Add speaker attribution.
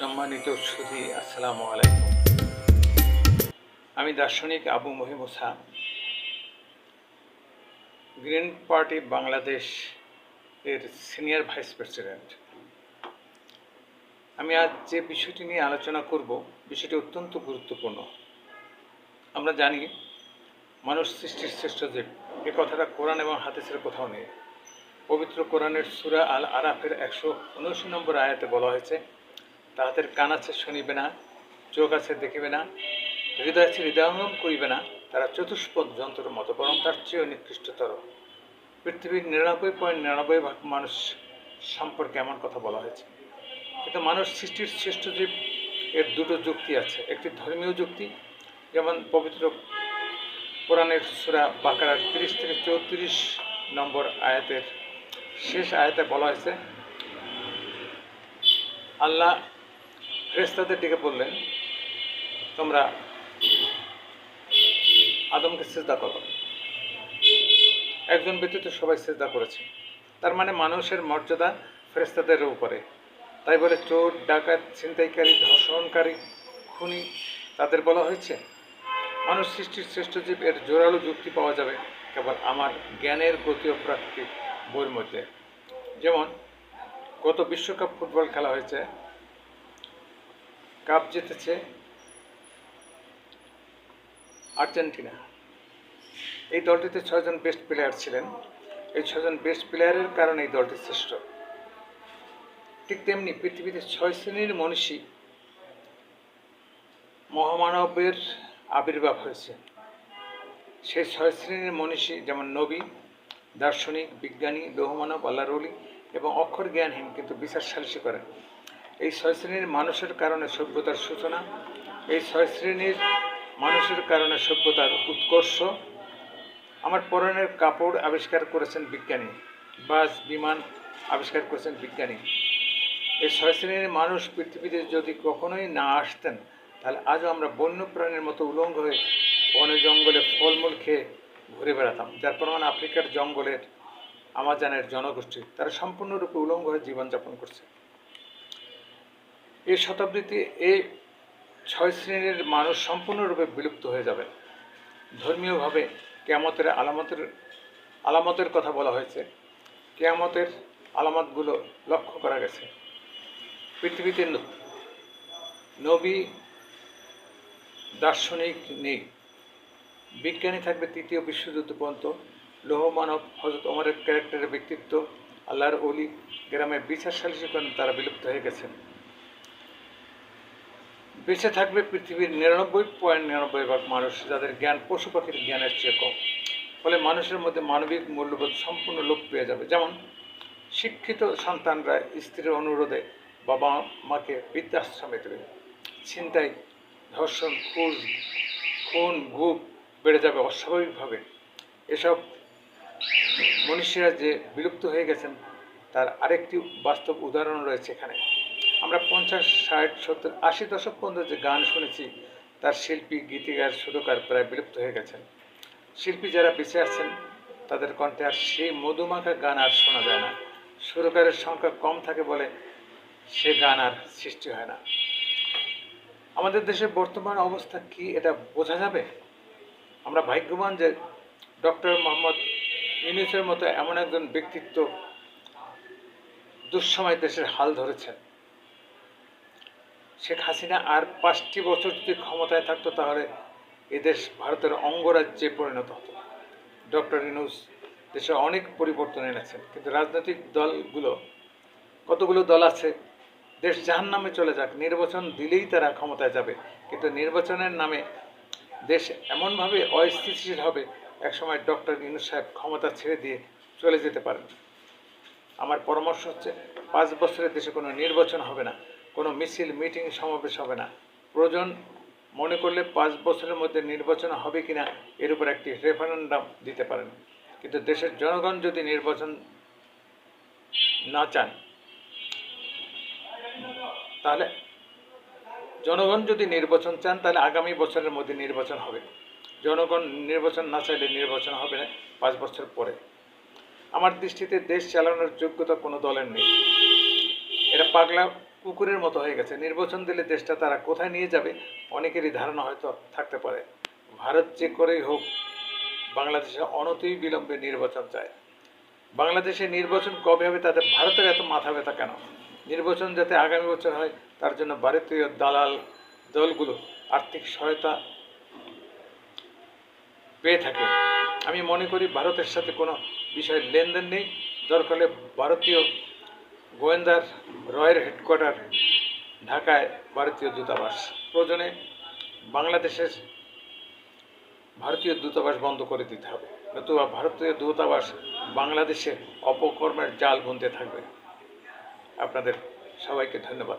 Speaker 1: সম্মানিত সুধী, আসসালামু আলাইকুম। আমি দার্শনিক আবু মহিমুসা গ্রিন পার্টি বাংলাদেশ এর সিনিয়র ভাইস প্রেসিডেন্ট। আমি আজ যে বিষয়টি নিয়ে আলোচনা করব, বিষয়টি অত্যন্ত গুরুত্বপূর্ণ। আমরা জানি, মানুষ সৃষ্টির শ্রেষ্ঠ জীব এ কথাটা কোরআন এবং হাদিসের কোথাও নেই। পবিত্র কোরআনের সুরা আল আরাফের একশো উনআশি নম্বর আয়াতে বলা হয়েছে তাহাদের কান আছে শুনিবে না চোখ আছে দেখিবে না, হৃদয় আছে হৃদয়ঙ্গম করিবে না, তারা চতুষ্পদ যন্ত্রের মতো বরং তার চেয়েও নিকৃষ্টতর। পৃথিবীর নিরানব্বই পয়েন্ট নিরানব্বই ভাগ মানুষ সম্পর্কে এমন কথা বলা হয়েছে। কিন্তু মানুষ সৃষ্টির শ্রেষ্ঠ জীব এর দুটো যুক্তি আছে। একটি ধর্মীয় যুক্তি, যেমন পবিত্র কোরআনের সুরা বাকারার তিরিশ থেকে চৌত্রিশ নম্বর আয়াতের শেষ আয়াতে বলা হয়েছে, আল্লাহ ফেরেস্তাদের ডেকে বললেন, তোমরা আদমকে সেজদা করো। একজন ব্যতীত সবাই সেজদা করেছে। তার মানে মানুষের মর্যাদা ফেরেস্তাদের উপরে। তাই বলে চোর, ডাকাত, ছিনতাইকারী, ধর্ষণকারী, খুনি তাদের বলা হয়েছে, মানুষ সৃষ্টির শ্রেষ্ঠ জীব, এর জোরালো যুক্তি পাওয়া যাবে কেবল আমার জ্ঞানের গতি ও প্রাকৃতিক বইয়ের মধ্যে যেমন গত বিশ্বকাপ ফুটবল খেলা হয়েছে কাপ জিতেছে আর্জেন্টিনা। এই দলটিতে ছয়জন বেস্ট প্লেয়ার ছিলেন। এই ছয়জন বেস্ট প্লেয়ারের কারণে এই দলটি শ্রেষ্ঠ। ঠিক তেমনি পৃথিবীতে ছয় শ্রেণির মনীষী মহামানবের আবির্ভাব হয়েছে। সেই ছয় শ্রেণির মনীষী যেমন নবী, দার্শনিক, বিজ্ঞানী, লৌহমানব আল্লাহরলি এবং অক্ষর জ্ঞানহীন কিন্তু বিচার সালিসি করেন। এই ছয় শ্রেণির মানুষের কারণে সভ্যতার সূচনা, এই ছয় শ্রেণির মানুষের কারণে সভ্যতার উৎকর্ষ। আমার পরনের কাপড় আবিষ্কার করেছেন বিজ্ঞানী, বাস, বিমান আবিষ্কার করেছেন বিজ্ঞানী। এই ছয় শ্রেণির মানুষ পৃথিবীতে যদি কখনোই না আসতেন, তাহলে আজও আমরা বন্য প্রাণীর মতো উলঙ্গ হয়ে বনে জঙ্গলে ফলমূল খেয়ে ঘুরে বেড়াতাম, যার প্রমাণ আফ্রিকার জঙ্গলের আমাজানের জনগোষ্ঠী। তারা সম্পূর্ণরূপে উলঙ্গ হয়ে জীবনযাপন করছে। এই শতাব্দীতে এই ছয় শ্রেণির মানুষ সম্পূর্ণরূপে বিলুপ্ত হয়ে যাবে। ধর্মীয়ভাবে কেয়ামতের আলামতের আলামতের কথা বলা হয়েছে। কেয়ামতের আলামতগুলো লক্ষ্য করা গেছে। পৃথিবীতে নবী দার্শনিক নেই। বিজ্ঞানী থাকবে তৃতীয় বিশ্বযুদ্ধ পর্যন্ত। লৌহ মানব হজরত ওমরের ক্যারেক্টারের ব্যক্তিত্ব আল্লাহর অলি গ্রামে বিচার সালিশি করেন তারা বিলুপ্ত হয়ে গেছেন। বেঁচে থাকবে পৃথিবীর নিরানব্বই পয়েন্ট নিরানব্বই ভাগ মানুষ, যাদের জ্ঞান পশু পাখির জ্ঞানের চেয়ে কম। ফলে মানুষের মধ্যে মানবিক মূল্যবোধ সম্পূর্ণ লোপ পেয়ে যাবে। যেমন, শিক্ষিত সন্তানরা স্ত্রীর অনুরোধে বাবা মাকে বৃদ্ধাশ্রমে দেবে। ছিনতাই, ধর্ষণ, খুন খুন গুপ বেড়ে যাবে অস্বাভাবিকভাবে। এসব মনীষীরা যে বিলুপ্ত হয়ে গেছেন, তার আরেকটি বাস্তব উদাহরণ রয়েছে এখানে। আমরা পঞ্চাশ, ষাট, সত্তর, আশি দশক পর্যন্ত যে গান শুনেছি, তার শিল্পী, গীতিকার, সুরকার প্রায় বিলুপ্ত হয়ে গেছেন। শিল্পী যারা বেঁচে আছেন, তাদের কণ্ঠে আর সেই মধুমাখা গান আর শোনা যায় না। সুরকারের সংখ্যা কম থাকে বলে সে গান আর সৃষ্টি হয় না। আমাদের দেশের বর্তমান অবস্থা কি এটা বোঝা যাবে? আমরা ভাগ্যবান যে ডক্টর মোহাম্মদ ইউনিসের মতো এমন একজন ব্যক্তিত্ব দুঃসময় দেশের হাল ধরেছেন। শেখ হাসিনা আর পাঁচটি বছর যদি ক্ষমতায় থাকতো, তাহলে এদেশ ভারতের অঙ্গরাজ্যে পরিণত হতো। ডক্টর ইনুস দেশে অনেক পরিবর্তন এনেছেন, কিন্তু রাজনৈতিক দলগুলো, কতগুলো দল আছে, দেশ জাহান নামে চলে যাক, নির্বাচন দিলেই তারা ক্ষমতায় যাবে, কিন্তু নির্বাচনের নামে দেশ এমনভাবে অস্থিতিশীল হবে, একসময় ডক্টর ইনুস সাহেব ক্ষমতা ছেড়ে দিয়ে চলে যেতে পারেন। আমার পরামর্শ হচ্ছে, পাঁচ বছরের দেশে কোনো নির্বাচন হবে না। কোনো মিছিল, মিটিং, সমাবেশ হবে না। প্রয়োজন মনে করলে পাঁচ বছরের মধ্যে নির্বাচন হবে কিনা এর উপর একটি রেফারেন্ডাম দিতে পারেন। কিন্তু দেশের জনগণ যদি নির্বাচন না চান, তাহলে জনগণ যদি নির্বাচন চান, তাহলে আগামী বছরের মধ্যে নির্বাচন হবে। জনগণ নির্বাচন না চাইলে নির্বাচন হবে না পাঁচ বছর পরে। আমার দৃষ্টিতে দেশ চালানোর যোগ্যতা কোনো দলের নেই। এরা পাগলা কুকুরের মতো হয়ে গেছে। নির্বাচন দিলে দেশটা তারা কোথায় নিয়ে যাবে অনেকেরই ধারণা হয়তো থাকতে পারে। ভারত যে করেই হোক বাংলাদেশে অনতই বিলম্বে নির্বাচন চায়। বাংলাদেশে নির্বাচন কবে হবে তাতে ভারতের এত মাথা ব্যথা কেন? নির্বাচন যাতে আগামী বছর হয়, তার জন্য ভারতীয় দালাল দলগুলো আর্থিক সহায়তা পেয়ে থাকে। আমি মনে করি ভারতের সাথে কোনো বিষয়ে লেনদেন নেই। দরকার ভারতীয় গোয়েন্দার রয়ের হেডকোয়ার্টার ঢাকায় ভারতীয় দূতাবাস প্রয়োজনে বাংলাদেশের ভারতীয় দূতাবাস বন্ধ করে দিতে হবে। নতুবা ভারতীয় দূতাবাস বাংলাদেশে অপকর্মের জাল গুনতে থাকবে। আপনাদের সবাইকে ধন্যবাদ।